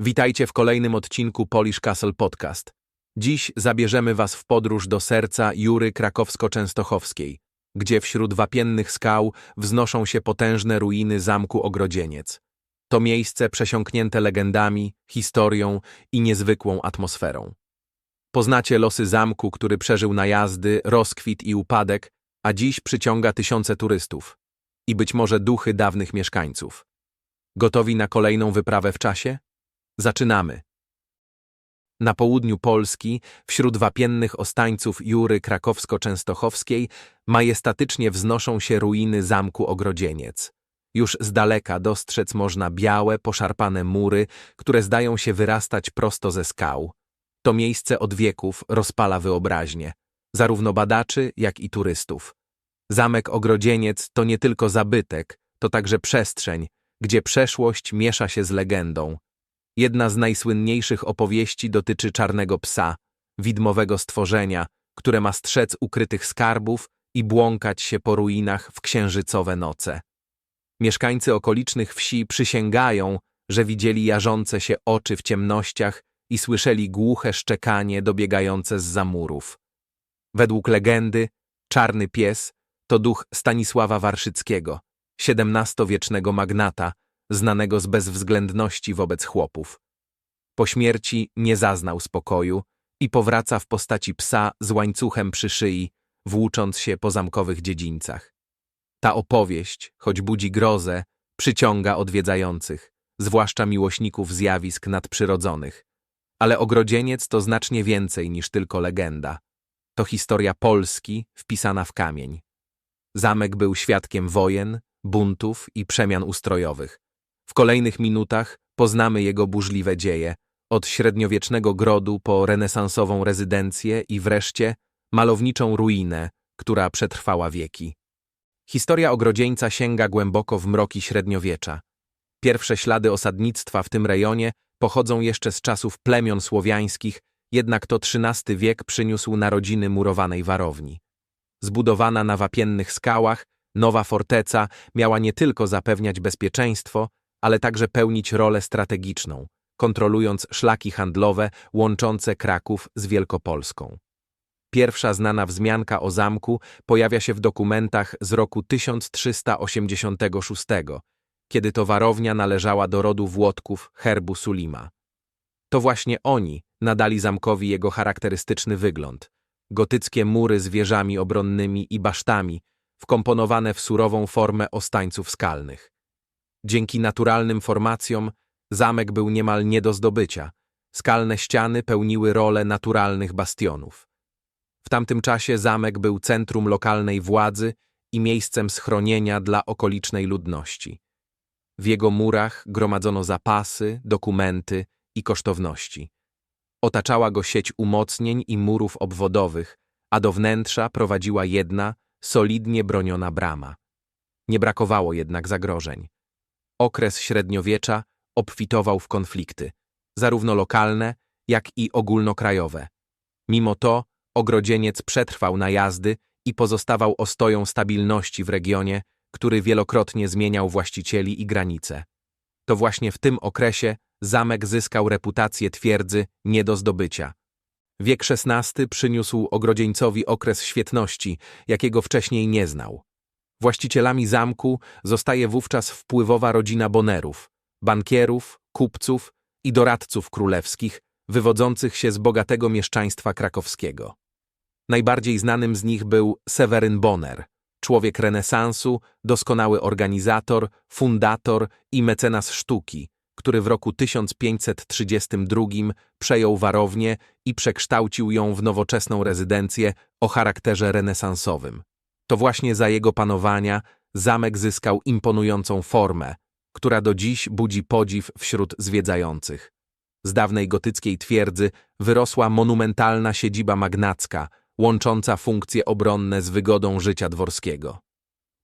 Witajcie w kolejnym odcinku Polish Castle Podcast. Dziś zabierzemy Was w podróż do serca Jury Krakowsko-Częstochowskiej, gdzie wśród wapiennych skał wznoszą się potężne ruiny zamku Ogrodzieniec. To miejsce przesiąknięte legendami, historią i niezwykłą atmosferą. Poznacie losy zamku, który przeżył najazdy, rozkwit i upadek, a dziś przyciąga tysiące turystów. I być może duchy dawnych mieszkańców. Gotowi na kolejną wyprawę w czasie? Zaczynamy. Na południu Polski, wśród wapiennych ostańców Jury Krakowsko-Częstochowskiej, majestatycznie wznoszą się ruiny zamku Ogrodzieniec. Już z daleka dostrzec można białe, poszarpane mury, które zdają się wyrastać prosto ze skał. To miejsce od wieków rozpala wyobraźnię, zarówno badaczy, jak i turystów. Zamek Ogrodzieniec to nie tylko zabytek, to także przestrzeń, gdzie przeszłość miesza się z legendą. Jedna z najsłynniejszych opowieści dotyczy czarnego psa, widmowego stworzenia, które ma strzec ukrytych skarbów i błąkać się po ruinach w księżycowe noce. Mieszkańcy okolicznych wsi przysięgają, że widzieli jarzące się oczy w ciemnościach i słyszeli głuche szczekanie dobiegające z zamurów. Według legendy, czarny pies to duch Stanisława Warszyckiego, XVII-wiecznego magnata, znanego z bezwzględności wobec chłopów. Po śmierci nie zaznał spokoju i powraca w postaci psa z łańcuchem przy szyi, włócząc się po zamkowych dziedzińcach. Ta opowieść, choć budzi grozę, przyciąga odwiedzających, zwłaszcza miłośników zjawisk nadprzyrodzonych. Ale ogrodzieniec to znacznie więcej niż tylko legenda. To historia Polski wpisana w kamień. Zamek był świadkiem wojen, buntów i przemian ustrojowych. W kolejnych minutach poznamy jego burzliwe dzieje, od średniowiecznego grodu po renesansową rezydencję i wreszcie malowniczą ruinę, która przetrwała wieki. Historia ogrodzieńca sięga głęboko w mroki średniowiecza. Pierwsze ślady osadnictwa w tym rejonie pochodzą jeszcze z czasów plemion słowiańskich, jednak to XIII wiek przyniósł narodziny murowanej warowni. Zbudowana na wapiennych skałach, nowa forteca miała nie tylko zapewniać bezpieczeństwo, ale także pełnić rolę strategiczną, kontrolując szlaki handlowe łączące Kraków z Wielkopolską. Pierwsza znana wzmianka o zamku pojawia się w dokumentach z roku 1386, kiedy to warownia należała do rodu Włodków herbu Sulima. To właśnie oni nadali zamkowi jego charakterystyczny wygląd. Gotyckie mury z wieżami obronnymi i basztami, wkomponowane w surową formę ostańców skalnych. Dzięki naturalnym formacjom zamek był niemal nie do zdobycia. Skalne ściany pełniły rolę naturalnych bastionów. W tamtym czasie zamek był centrum lokalnej władzy i miejscem schronienia dla okolicznej ludności. W jego murach gromadzono zapasy, dokumenty i kosztowności. Otaczała go sieć umocnień i murów obwodowych, a do wnętrza prowadziła jedna, solidnie broniona brama. Nie brakowało jednak zagrożeń. Okres średniowiecza obfitował w konflikty, zarówno lokalne, jak i ogólnokrajowe. Mimo to ogrodzieniec przetrwał najazdy i pozostawał ostoją stabilności w regionie, który wielokrotnie zmieniał właścicieli i granice. To właśnie w tym okresie zamek zyskał reputację twierdzy nie do zdobycia. Wiek XVI przyniósł ogrodzieńcowi okres świetności, jakiego wcześniej nie znał. Właścicielami zamku zostaje wówczas wpływowa rodzina Bonerów, bankierów, kupców i doradców królewskich, wywodzących się z bogatego mieszczaństwa krakowskiego. Najbardziej znanym z nich był Seweryn Bonner, człowiek renesansu, doskonały organizator, fundator i mecenas sztuki, który w roku 1532 przejął warownię i przekształcił ją w nowoczesną rezydencję o charakterze renesansowym. To właśnie za jego panowania zamek zyskał imponującą formę, która do dziś budzi podziw wśród zwiedzających. Z dawnej gotyckiej twierdzy wyrosła monumentalna siedziba magnacka, łącząca funkcje obronne z wygodą życia dworskiego.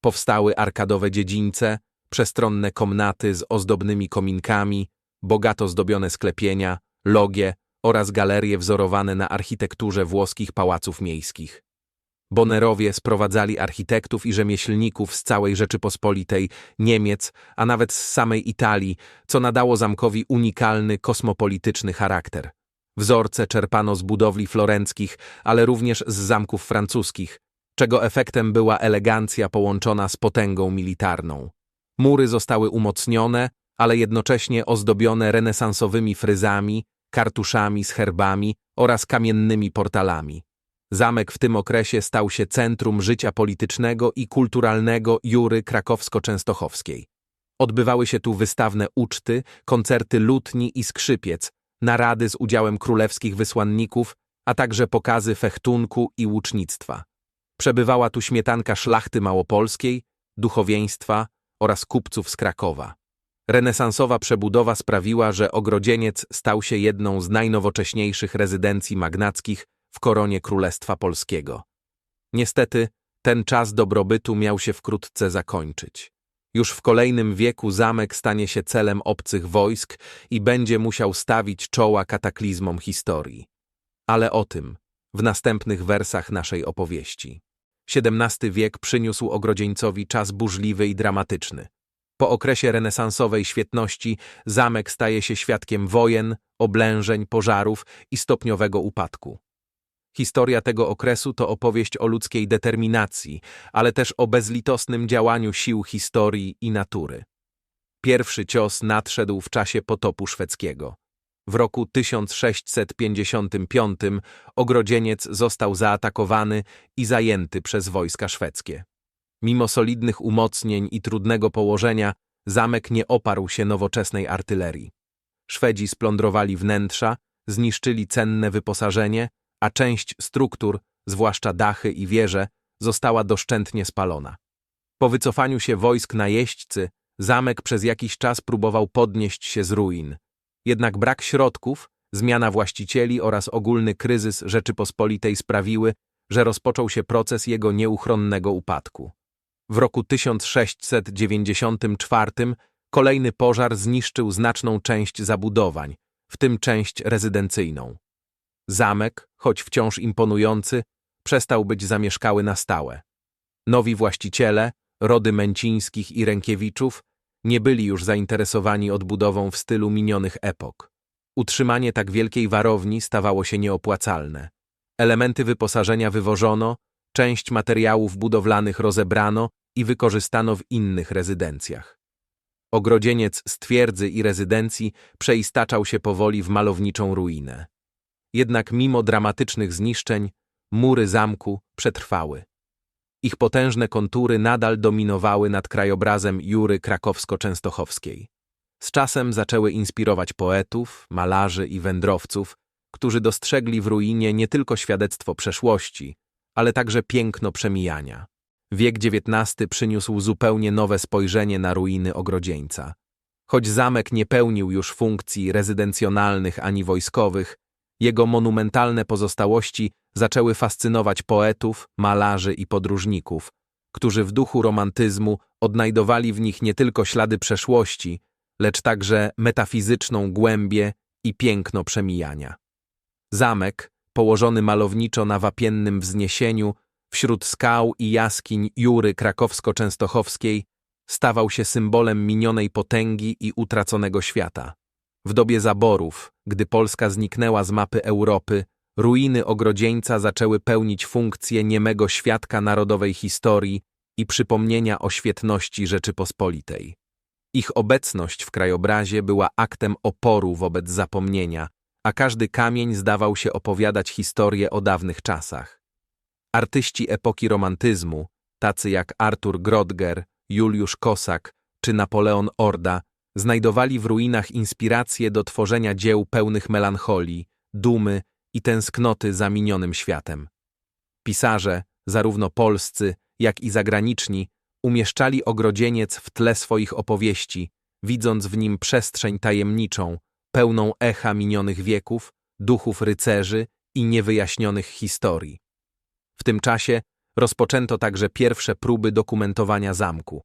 Powstały arkadowe dziedzińce, przestronne komnaty z ozdobnymi kominkami, bogato zdobione sklepienia, logie oraz galerie wzorowane na architekturze włoskich pałaców miejskich. Bonerowie sprowadzali architektów i rzemieślników z całej Rzeczypospolitej, Niemiec, a nawet z samej Italii, co nadało zamkowi unikalny, kosmopolityczny charakter. Wzorce czerpano z budowli florenckich, ale również z zamków francuskich, czego efektem była elegancja połączona z potęgą militarną. Mury zostały umocnione, ale jednocześnie ozdobione renesansowymi fryzami, kartuszami z herbami oraz kamiennymi portalami. Zamek w tym okresie stał się centrum życia politycznego i kulturalnego Jury krakowsko-częstochowskiej. Odbywały się tu wystawne uczty, koncerty lutni i skrzypiec, narady z udziałem królewskich wysłanników, a także pokazy fechtunku i łucznictwa. Przebywała tu śmietanka szlachty małopolskiej, duchowieństwa oraz kupców z Krakowa. Renesansowa przebudowa sprawiła, że Ogrodzieniec stał się jedną z najnowocześniejszych rezydencji magnackich w koronie Królestwa Polskiego. Niestety, ten czas dobrobytu miał się wkrótce zakończyć. Już w kolejnym wieku zamek stanie się celem obcych wojsk i będzie musiał stawić czoła kataklizmom historii. Ale o tym w następnych wersach naszej opowieści. XVII wiek przyniósł Ogrodzieńcowi czas burzliwy i dramatyczny. Po okresie renesansowej świetności zamek staje się świadkiem wojen, oblężeń, pożarów i stopniowego upadku. Historia tego okresu to opowieść o ludzkiej determinacji, ale też o bezlitosnym działaniu sił historii i natury. Pierwszy cios nadszedł w czasie potopu szwedzkiego. W roku 1655 Ogrodzieniec został zaatakowany i zajęty przez wojska szwedzkie. Mimo solidnych umocnień i trudnego położenia, zamek nie oparł się nowoczesnej artylerii. Szwedzi splądrowali wnętrza, zniszczyli cenne wyposażenie, a część struktur, zwłaszcza dachy i wieże, została doszczętnie spalona. Po wycofaniu się wojsk najeźdźcy, zamek przez jakiś czas próbował podnieść się z ruin. Jednak brak środków, zmiana właścicieli oraz ogólny kryzys Rzeczypospolitej sprawiły, że rozpoczął się proces jego nieuchronnego upadku. W roku 1694 kolejny pożar zniszczył znaczną część zabudowań, w tym część rezydencyjną. Zamek, choć wciąż imponujący, przestał być zamieszkały na stałe. Nowi właściciele, rody Męcińskich i Rękiewiczów, nie byli już zainteresowani odbudową w stylu minionych epok. Utrzymanie tak wielkiej warowni stawało się nieopłacalne. Elementy wyposażenia wywożono, część materiałów budowlanych rozebrano i wykorzystano w innych rezydencjach. Ogrodzieniec z twierdzy i rezydencji przeistaczał się powoli w malowniczą ruinę. Jednak mimo dramatycznych zniszczeń, mury zamku przetrwały. Ich potężne kontury nadal dominowały nad krajobrazem Jury krakowsko-częstochowskiej. Z czasem zaczęły inspirować poetów, malarzy i wędrowców, którzy dostrzegli w ruinie nie tylko świadectwo przeszłości, ale także piękno przemijania. Wiek XIX przyniósł zupełnie nowe spojrzenie na ruiny Ogrodzieńca. Choć zamek nie pełnił już funkcji rezydencjonalnych ani wojskowych, jego monumentalne pozostałości zaczęły fascynować poetów, malarzy i podróżników, którzy w duchu romantyzmu odnajdowali w nich nie tylko ślady przeszłości, lecz także metafizyczną głębię i piękno przemijania. Zamek, położony malowniczo na wapiennym wzniesieniu, wśród skał i jaskiń Jury krakowsko-częstochowskiej, stawał się symbolem minionej potęgi i utraconego świata. W dobie zaborów, gdy Polska zniknęła z mapy Europy, ruiny Ogrodzieńca zaczęły pełnić funkcję niemego świadka narodowej historii i przypomnienia o świetności Rzeczypospolitej. Ich obecność w krajobrazie była aktem oporu wobec zapomnienia, a każdy kamień zdawał się opowiadać historię o dawnych czasach. Artyści epoki romantyzmu, tacy jak Artur Grodger, Juliusz Kosak czy Napoleon Orda, znajdowali w ruinach inspirację do tworzenia dzieł pełnych melancholii, dumy i tęsknoty za minionym światem. Pisarze, zarówno polscy, jak i zagraniczni, umieszczali ogrodzieniec w tle swoich opowieści, widząc w nim przestrzeń tajemniczą, pełną echa minionych wieków, duchów rycerzy i niewyjaśnionych historii. W tym czasie rozpoczęto także pierwsze próby dokumentowania zamku.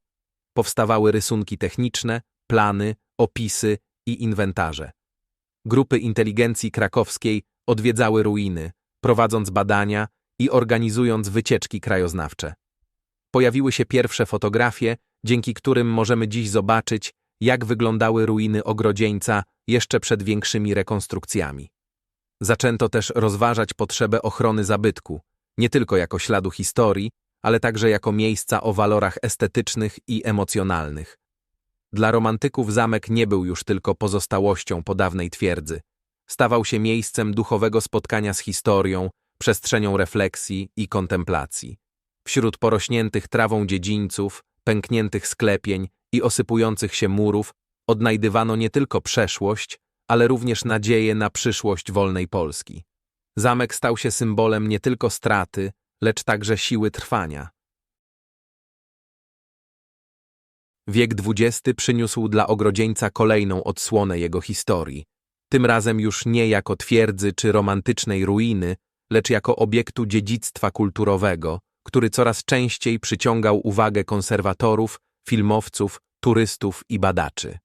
Powstawały rysunki techniczne, plany, opisy i inwentarze. Grupy inteligencji krakowskiej odwiedzały ruiny, prowadząc badania i organizując wycieczki krajoznawcze. Pojawiły się pierwsze fotografie, dzięki którym możemy dziś zobaczyć, jak wyglądały ruiny Ogrodzieńca jeszcze przed większymi rekonstrukcjami. Zaczęto też rozważać potrzebę ochrony zabytku, nie tylko jako śladu historii, ale także jako miejsca o walorach estetycznych i emocjonalnych. Dla romantyków zamek nie był już tylko pozostałością po dawnej twierdzy. Stawał się miejscem duchowego spotkania z historią, przestrzenią refleksji i kontemplacji. Wśród porośniętych trawą dziedzińców, pękniętych sklepień i osypujących się murów odnajdywano nie tylko przeszłość, ale również nadzieję na przyszłość wolnej Polski. Zamek stał się symbolem nie tylko straty, lecz także siły trwania. Wiek XX przyniósł dla ogrodzieńca kolejną odsłonę jego historii. Tym razem już nie jako twierdzy czy romantycznej ruiny, lecz jako obiektu dziedzictwa kulturowego, który coraz częściej przyciągał uwagę konserwatorów, filmowców, turystów i badaczy.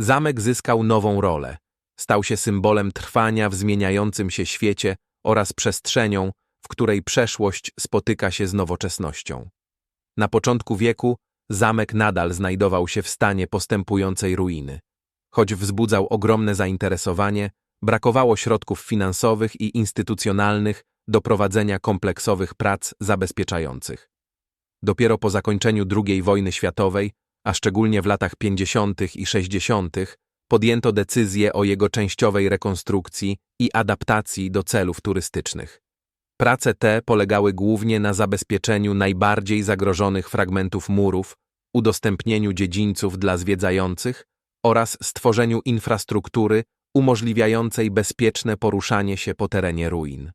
Zamek zyskał nową rolę. Stał się symbolem trwania w zmieniającym się świecie oraz przestrzenią, w której przeszłość spotyka się z nowoczesnością. Na początku wieku zamek nadal znajdował się w stanie postępującej ruiny. Choć wzbudzał ogromne zainteresowanie, brakowało środków finansowych i instytucjonalnych do prowadzenia kompleksowych prac zabezpieczających. Dopiero po zakończeniu II wojny światowej, a szczególnie w latach 50. i 60., podjęto decyzję o jego częściowej rekonstrukcji i adaptacji do celów turystycznych. Prace te polegały głównie na zabezpieczeniu najbardziej zagrożonych fragmentów murów, udostępnieniu dziedzińców dla zwiedzających oraz stworzeniu infrastruktury umożliwiającej bezpieczne poruszanie się po terenie ruin.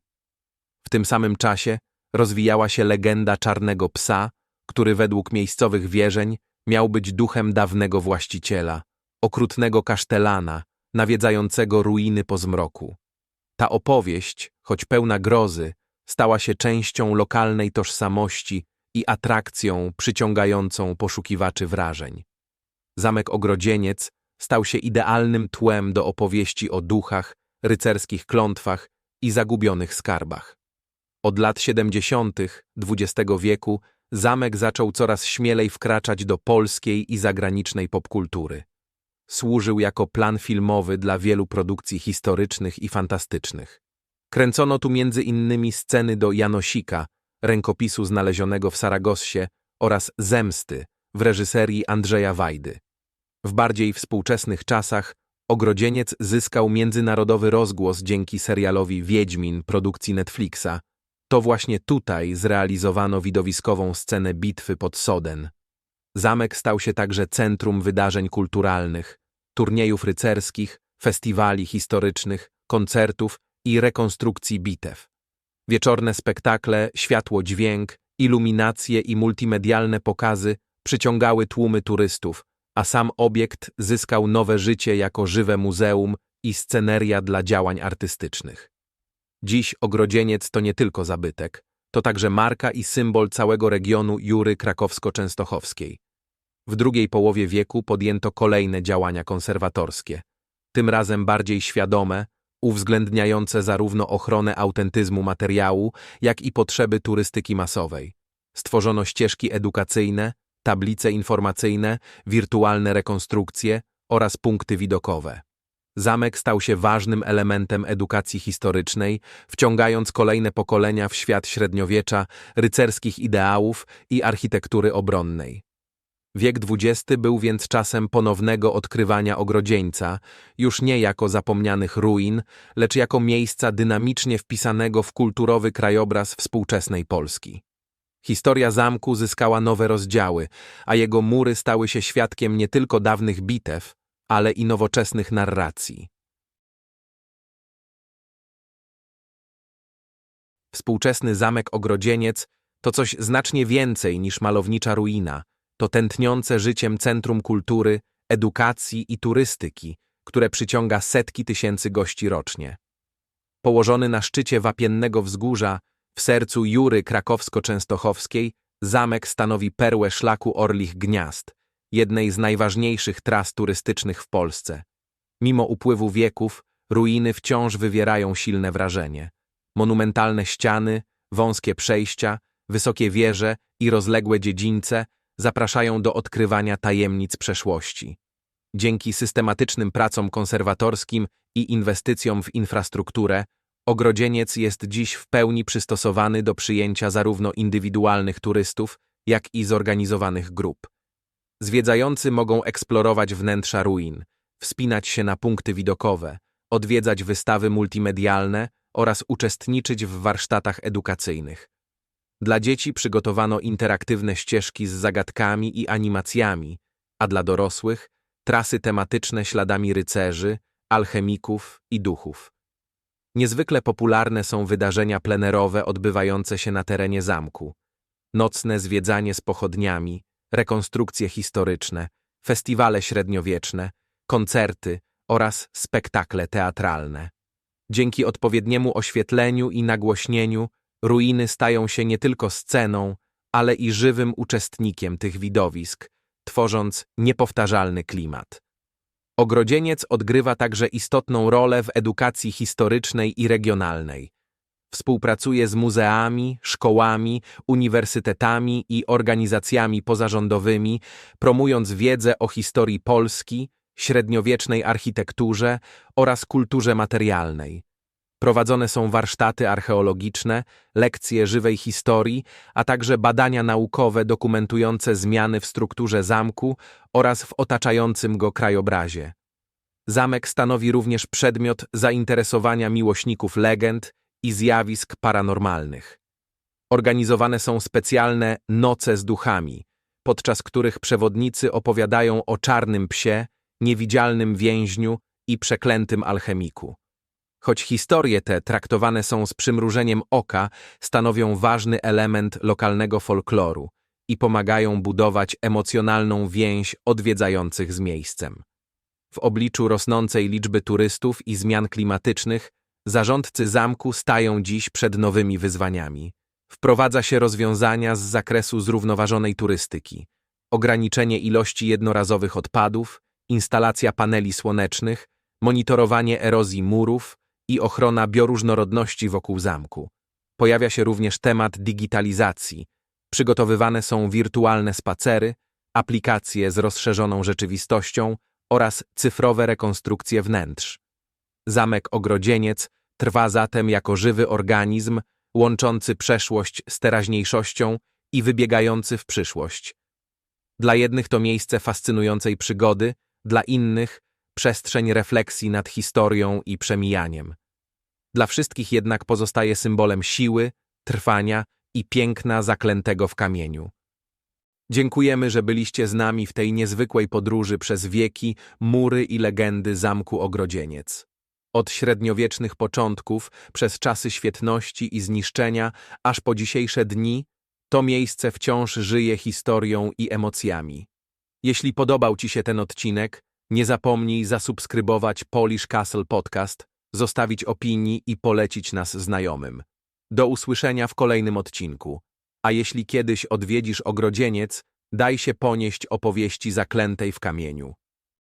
W tym samym czasie rozwijała się legenda czarnego psa, który według miejscowych wierzeń miał być duchem dawnego właściciela, okrutnego kasztelana, nawiedzającego ruiny po zmroku. Ta opowieść, choć pełna grozy, stała się częścią lokalnej tożsamości i atrakcją przyciągającą poszukiwaczy wrażeń. Zamek Ogrodzieniec stał się idealnym tłem do opowieści o duchach, rycerskich klątwach i zagubionych skarbach. Od lat 70. XX wieku zamek zaczął coraz śmielej wkraczać do polskiej i zagranicznej popkultury. Służył jako plan filmowy dla wielu produkcji historycznych i fantastycznych. Kręcono tu między innymi sceny do Janosika, rękopisu znalezionego w Saragossie oraz Zemsty w reżyserii Andrzeja Wajdy. W bardziej współczesnych czasach Ogrodzieniec zyskał międzynarodowy rozgłos dzięki serialowi Wiedźmin produkcji Netflixa. To właśnie tutaj zrealizowano widowiskową scenę bitwy pod Soden. Zamek stał się także centrum wydarzeń kulturalnych, turniejów rycerskich, festiwali historycznych, koncertów i rekonstrukcji bitew. Wieczorne spektakle, światło-dźwięk, iluminacje i multimedialne pokazy przyciągały tłumy turystów, a sam obiekt zyskał nowe życie jako żywe muzeum i sceneria dla działań artystycznych. Dziś Ogrodzieniec to nie tylko zabytek, to także marka i symbol całego regionu Jury Krakowsko-Częstochowskiej. W drugiej połowie wieku podjęto kolejne działania konserwatorskie, tym razem bardziej świadome, uwzględniające zarówno ochronę autentyzmu materiału, jak i potrzeby turystyki masowej. Stworzono ścieżki edukacyjne, tablice informacyjne, wirtualne rekonstrukcje oraz punkty widokowe. Zamek stał się ważnym elementem edukacji historycznej, wciągając kolejne pokolenia w świat średniowiecza, rycerskich ideałów i architektury obronnej. Wiek XX był więc czasem ponownego odkrywania ogrodzieńca, już nie jako zapomnianych ruin, lecz jako miejsca dynamicznie wpisanego w kulturowy krajobraz współczesnej Polski. Historia zamku zyskała nowe rozdziały, a jego mury stały się świadkiem nie tylko dawnych bitew, ale i nowoczesnych narracji. Współczesny zamek Ogrodzieniec to coś znacznie więcej niż malownicza ruina – to tętniące życiem centrum kultury, edukacji i turystyki, które przyciąga setki tysięcy gości rocznie. Położony na szczycie wapiennego wzgórza, w sercu Jury krakowsko-częstochowskiej, zamek stanowi perłę szlaku Orlich Gniazd, jednej z najważniejszych tras turystycznych w Polsce. Mimo upływu wieków, ruiny wciąż wywierają silne wrażenie. Monumentalne ściany, wąskie przejścia, wysokie wieże i rozległe dziedzińce zapraszają do odkrywania tajemnic przeszłości. Dzięki systematycznym pracom konserwatorskim i inwestycjom w infrastrukturę, ogrodzieniec jest dziś w pełni przystosowany do przyjęcia zarówno indywidualnych turystów, jak i zorganizowanych grup. Zwiedzający mogą eksplorować wnętrza ruin, wspinać się na punkty widokowe, odwiedzać wystawy multimedialne oraz uczestniczyć w warsztatach edukacyjnych. Dla dzieci przygotowano interaktywne ścieżki z zagadkami i animacjami, a dla dorosłych trasy tematyczne śladami rycerzy, alchemików i duchów. Niezwykle popularne są wydarzenia plenerowe odbywające się na terenie zamku. Nocne zwiedzanie z pochodniami, rekonstrukcje historyczne, festiwale średniowieczne, koncerty oraz spektakle teatralne. Dzięki odpowiedniemu oświetleniu i nagłośnieniu ruiny stają się nie tylko sceną, ale i żywym uczestnikiem tych widowisk, tworząc niepowtarzalny klimat. Ogrodzieniec odgrywa także istotną rolę w edukacji historycznej i regionalnej. Współpracuje z muzeami, szkołami, uniwersytetami i organizacjami pozarządowymi, promując wiedzę o historii Polski, średniowiecznej architekturze oraz kulturze materialnej. Prowadzone są warsztaty archeologiczne, lekcje żywej historii, a także badania naukowe dokumentujące zmiany w strukturze zamku oraz w otaczającym go krajobrazie. Zamek stanowi również przedmiot zainteresowania miłośników legend i zjawisk paranormalnych. Organizowane są specjalne noce z duchami, podczas których przewodnicy opowiadają o czarnym psie, niewidzialnym więźniu i przeklętym alchemiku. Choć historie te traktowane są z przymrużeniem oka, stanowią ważny element lokalnego folkloru i pomagają budować emocjonalną więź odwiedzających z miejscem. W obliczu rosnącej liczby turystów i zmian klimatycznych, zarządcy zamku stają dziś przed nowymi wyzwaniami. Wprowadza się rozwiązania z zakresu zrównoważonej turystyki, ograniczenie ilości jednorazowych odpadów, instalacja paneli słonecznych, monitorowanie erozji murów, i ochrona bioróżnorodności wokół zamku. Pojawia się również temat digitalizacji. Przygotowywane są wirtualne spacery, aplikacje z rozszerzoną rzeczywistością oraz cyfrowe rekonstrukcje wnętrz. Zamek Ogrodzieniec trwa zatem jako żywy organizm łączący przeszłość z teraźniejszością i wybiegający w przyszłość. Dla jednych to miejsce fascynującej przygody, dla innych przestrzeń refleksji nad historią i przemijaniem. Dla wszystkich jednak pozostaje symbolem siły, trwania i piękna zaklętego w kamieniu. Dziękujemy, że byliście z nami w tej niezwykłej podróży przez wieki, mury i legendy Zamku Ogrodzieniec. Od średniowiecznych początków, przez czasy świetności i zniszczenia, aż po dzisiejsze dni, to miejsce wciąż żyje historią i emocjami. Jeśli podobał Ci się ten odcinek, nie zapomnij zasubskrybować Polish Castle Podcast, zostawić opinii i polecić nas znajomym. Do usłyszenia w kolejnym odcinku. A jeśli kiedyś odwiedzisz ogrodzieniec, daj się ponieść opowieści zaklętej w kamieniu.